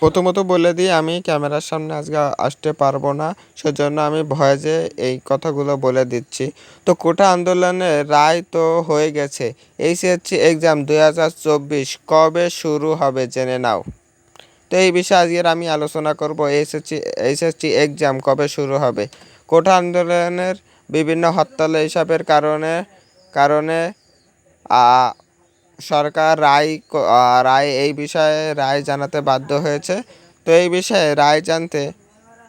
প্রথমত বলে দিই, আমি ক্যামেরার সামনে আজকে আসতে পারব না, সেজন্য আমি ভয়েজে এই কথাগুলো বলে দিচ্ছি। তো কোটা আন্দোলনের রায় তো হয়ে গেছে। এইচএসসি এক্সাম দুই হাজার চব্বিশ কবে শুরু হবে জেনে নাও। তো এই বিষয়ে আজকের আমি আলোচনা করব, এইচএসসি এইচএসসি এক্সাম কবে শুরু হবে। কোটা আন্দোলনের বিভিন্ন হরতাল হিসাবের কারণে কারণে সরকার রায় রায় এই বিষয়ে রায় জানাতে বাধ্য হয়েছে। তো এই বিষয়ে রায় জানতে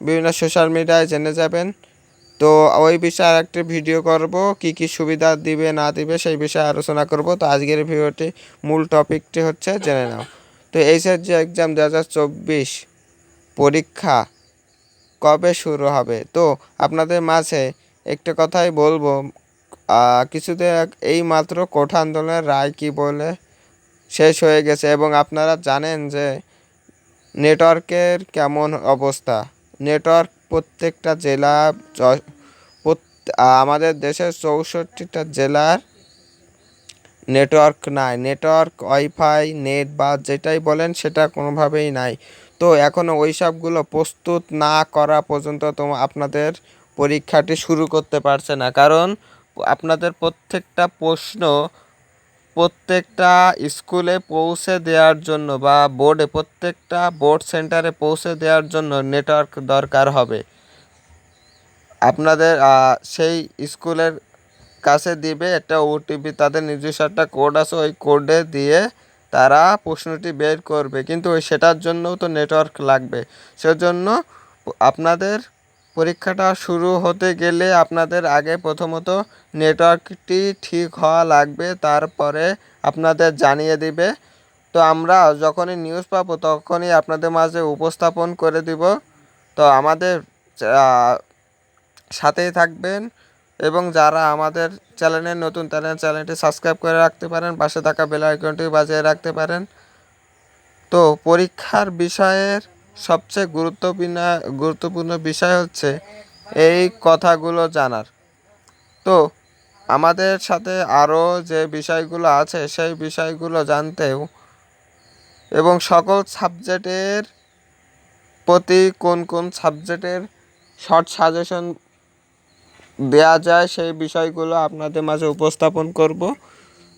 বিভিন্ন সোশ্যাল মিডিয়ায় জেনে যাবেন। তো ওই বিষয়ে একটি ভিডিও করব, কি কি সুবিধা দিবে, না দিবে, সেই বিষয়ে আলোচনা করব। তো আজকের ভিডিওটি মূল টপিকটি হচ্ছে জেনে নাও। তো এইচএসজি এক্সাম দু হাজার চব্বিশ পরীক্ষা কবে শুরু হবে? তো আপনাদের মাঝে একটা কথাই বলব আগ- এই মাত্র কোঠা আন্দোলনের রায় কি বলে শেষ হয়ে গেছে এবং আপনারা জানেন যে নেটওয়ার্কের কেমন অবস্থা। নেটওয়ার্ক প্রত্যেকটা জেলা আমাদের দেশের চৌষট্টিটা জেলার নেটওয়ার্ক নাই। নেটওয়ার্ক, ওয়াইফাই, নেট বা যেটাই বলেন সেটা কোনোভাবেই নাই। তো এখনও ওই সবগুলো প্রস্তুত না করা পর্যন্ত তো আপনাদের পরীক্ষাটি শুরু করতে পারছে না। কারণ আপনাদের প্রত্যেকটা প্রশ্ন প্রত্যেকটা স্কুলে পৌঁছে দেওয়ার জন্য বা বোর্ডে প্রত্যেকটা বোর্ড সেন্টারে পৌঁছে দেওয়ার জন্য নেটওয়ার্ক দরকার হবে। আপনাদের সেই স্কুলের কাছে দিবে একটা ওটিপি তাদের নিজস্ব একটা কোড আছে, ওই কোডে দিয়ে তারা প্রশ্নটি বের করবে। কিন্তু ওই সেটার জন্যও তো নেটওয়ার্ক লাগবে। সেজন্য আপনাদের পরীক্ষাটা শুরু হতে গেলে আপনাদের আগে প্রথমত নেটওয়ার্কটি ঠিক হওয়া লাগবে, তারপরে আপনাদের জানিয়ে দিবে। তো আমরা যখনই নিউজ পাবো তখনই আপনাদের মাঝে উপস্থাপন করে দিব। তো আমাদের সাথেই থাকবেন এবং যারা আমাদের চ্যানেলে নতুন তারা চ্যানেলটি সাবস্ক্রাইব করে রাখতে পারেন, পাশে থাকা বেল আইকনটি বাজিয়ে রাখতে পারেন। তো পরীক্ষার বিষয়ের সবচেয়ে গুরুত্বপূর্ণ গুরুত্বপূর্ণ বিষয় হচ্ছে এই কথাগুলো জানার। তো, আমাদের সাথে আরও যে বিষয়গুলো আছে, সেই বিষয়গুলো জানতেও এবং সকল সাবজেক্টের প্রতি কোন কোন সাবজেক্টের শর্ট সাজেশন দেয়া যায়, সেই বিষয়গুলো আপনাদের মাঝে উপস্থাপন করব।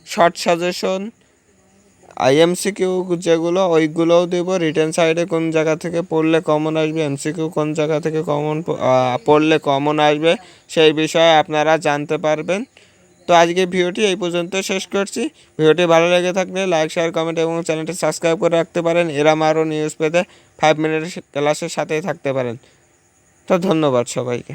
শর্ট সাজেশন আইএমসিকিউ যেগুলো, ওইগুলোও দেব। রিটার্ন সাইডে কোন জায়গা থেকে পড়লে কমন আসবে এমসিকিউ কোন জায়গা থেকে কমন পড়লে কমন আসবে, সেই বিষয়ে আপনারা জানতে পারবেন। তো আজকে ভিডিওটি এই পর্যন্ত শেষ করছি। ভিডিওটি ভালো লেগে থাকলে লাইক, শেয়ার, কমেন্ট এবং চ্যানেলটি সাবস্ক্রাইব করে রাখতে পারেন। এরম আরও নিউজ পেতে ফাইভ মিনিট ক্লাসের সাথেই থাকতে পারেন। তো ধন্যবাদ সবাইকে।